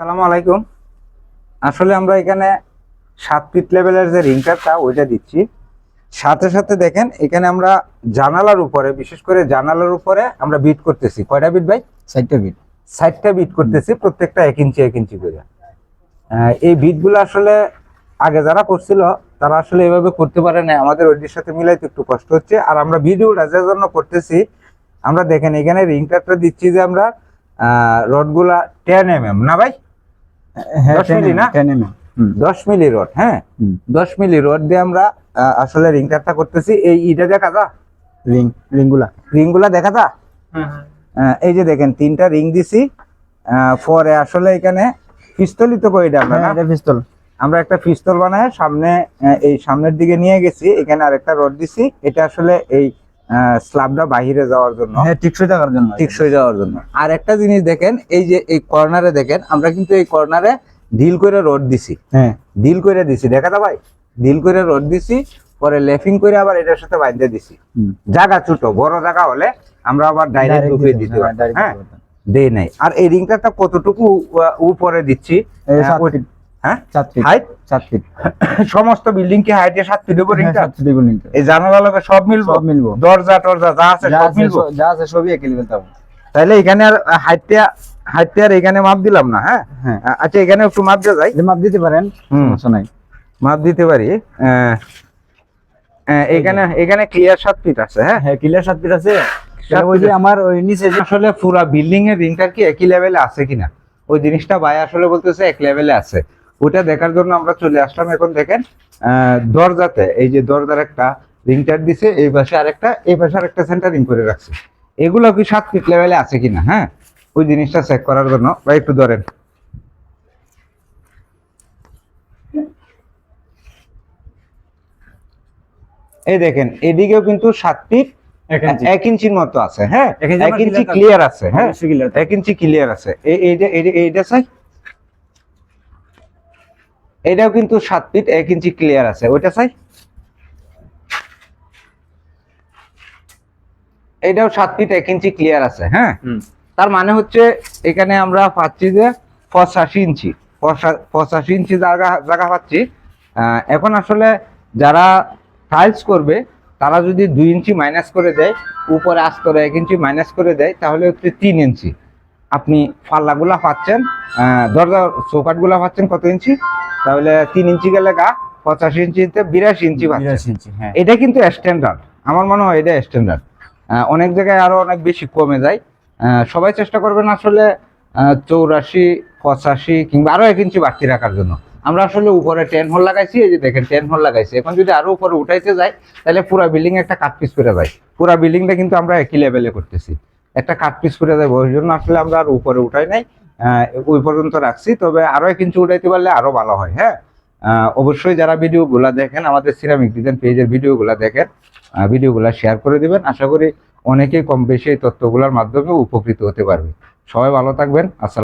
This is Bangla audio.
সালামু আলাইকুম। আসলে আমরা এখানে সাত ফিট লেভেলের যে রিংটারটা ওইটা দিচ্ছি। সাথে সাথে দেখেন এখানে আমরা জানালার উপরে বিশেষ করে জানালার উপরে আমরা বিট করতেছি। কয়টা বিট ভাই? চারটা বিট ষাটটা বিট করতেছি প্রত্যেকটা এক ইঞ্চি এক ইঞ্চি করে। এই বিটগুলো আসলে আগে যারা করছিল তারা আসলে এভাবে করতে পারে না আমাদের ওইটির সাথে মিলাইতে একটু কষ্ট হচ্ছে। আর আমরা ভিডিওটা যে জন্য করতেছি আমরা দেখেন এখানে রিংটারটা দিচ্ছি যে আমরা রডগুলা টেন এম এম না ভাই? হ্যাঁ 10 মিলি না? টেন এম দশ মিলি রড হ্যাঁ? দশ মিলি রড দিয়ে আমরা আসলে করতেছি। এই ইটা দেখা যা? রিং রিংগুলা। রিংগুলা দেখা যা? এই যে দেখেন তিনটা রিং দিছি। আহ, পরে আসলে এখানে পিস্তলই তো কই আমরা না? হ্যাঁ এটা পিস্তল। আমরা একটা পিস্তল বানায় সামনে এই সামনের দিকে নিয়ে গেছি। এখানে আরেকটা রড দিছি। এটা আসলে এই স্ল্যাবটা বাহিরে যাওয়ার জন্য। হ্যাঁ টিকসই থাকার জন্য। টিকসই যাওয়ার জন্য। আর একটা জিনিস দেখেন এই যে এই কর্নারে দেখেন আমরা কিন্তু এই কর্নারে ঢিল করে রড দিছি। হ্যাঁ। ডিল করে দিছি দেখা দা ভাই ডিল করে রড দিছি পরে লেফিং করে আবার এটার সাথে বাইন্ধে দিছি। জায়গা ছোট বড় জায়গা হলে আমরা আবার ডাইরেক্ট ঢুকিয়ে দিতে পারি হ্যাঁ দেই নাই। আর এই রিংটারটা কতটুকু উপরে দিচ্ছি? হ্যাঁ, ফিট হাইট ফিট সমস্ত বিল্ডিং কি হাইটে সাত ফিট উপর হ্যাঁ, সাত ফিট এগুলো এই জানালা লগে সব মিলবো? সব মিলবো। দরজা টরজা যা আছে সব মিলবো? যা আছে সবই একই লেভেল পাবো তাহলে এখানে আর হাইটটা হাইটটা আর এখানে মাপ দিলাম না হ্যাঁ? হ্যাঁ। আচ্ছা এখানে একটু মাপ যায় মাপ দিতে পারেন হুম। সমস্যা নাই। মাপ দিতে পারি। এখানে এখানে ক্লিয়ার সাত ফিট আছে হ্যাঁ? হ্যাঁ ক্লিয়ার সাত ফিট আছে। ওই যে আমার ওই নিচে আসলে পুরা বিল্ডিং এর রিংটার কি একই লেভেলে আছে কিনা? ওই জিনিসটা ভাই আসলে বলতেছে এক লেভেলে আছে। ওটা দেখার জন্য আমরা চলে আসলাম এখন দেখেন দরজাতে। এই যে দরজার একটা রিংটার দিছে এই পাশে আরেকটা এই পাশে আরেকটা সেন্টারিং করে রাখছে। এগুলো কি সাত ফিট লেভেলে আছে কিনা হ্যাঁ? ওই জিনিসটা চেক করার জন্য। বা একটু ধরেন। এই দেখেন এদিকেও কিন্তু সাত ফিট এক ইঞ্চির মতো আছে হ্যাঁ? এক ইঞ্চি। ক্লিয়ার আছে। হ্যাঁ। এক ইঞ্চি ক্লিয়ার আছে। এই- এইটা এইটা- এইটা চাই? এটাও কিন্তু সাত ফিট এক ইঞ্চি ক্লিয়ার আছে। ওইটা চাই? এটাও সাত ফিট এক ইঞ্চি ক্লিয়ার আছে হ্যাঁ? তার মানে হচ্ছে এখানে আমরা পাচ্ছি যে পঁচাশি ইঞ্চি। পঁচা- পঁচাশি ইঞ্চি জায়গা জায়গা পাচ্ছি। এখন আসলে যারা টাইলস করবে তারা যদি দুই ইঞ্চি মাইনাস করে দেয় উপরে আস্তরে এক ইঞ্চি মাইনাস করে দেয় তাহলে হচ্ছে তিন ইঞ্চি। আপনি পাল্লাগুলা পাচ্ছেন দরজা চৌকাটগুলা পাচ্ছেন কত ইঞ্চি? তাহলে তিন ইঞ্চি গেলে গা পঁচাশি ইঞ্চিতে বিরাশি ইঞ্চি বিরাশি ইঞ্চি হ্যাঁ। এটা কিন্তু স্ট্যান্ডার্ড আমার মনে হয় এটা স্ট্যান্ডার্ড অনেক জায়গায় আরও অনেক বেশি কমে যায়। সবাই চেষ্টা করবেন আসলে চৌরাশি পঁচাশি কিংবা আরও এক ইঞ্চি বাড়তি রাখার জন্য। আমরা আসলে উপরে টেন হোল লাগাইছি এই যে দেখেন টেন হোল লাগাইছি। এখন যদি আরও উপরে উঠাইতে যাই তাহলে পুরা বিল্ডিং একটা কাট পিস করে যায়। পুরা বিল্ডিংটা কিন্তু আমরা একই লেভেলে করতেছি। একটা কাট পিস করে যাব ওই জন্য আসলে আমরা আর উপরে উঠাই নাই। ওই পর্যন্ত রাখছি। তবে আরও এক ইঞ্চি উঠাইতে পারলে আরও ভালো হয় হ্যাঁ? অবশ্যই যারা ভিডিওগুলো দেখেন, আমাদের সিরামিক ডিজাইন পেজের ভিডিওগুলো দেখেন ভিডিওগুলা শেয়ার করে দিবেন। আশা করি অনেকেই কম বেশি এই তথ্যগুলোর মাধ্যমে উপকৃত হতে পারবে। সবাই ভালো থাকবেন। আসসালাম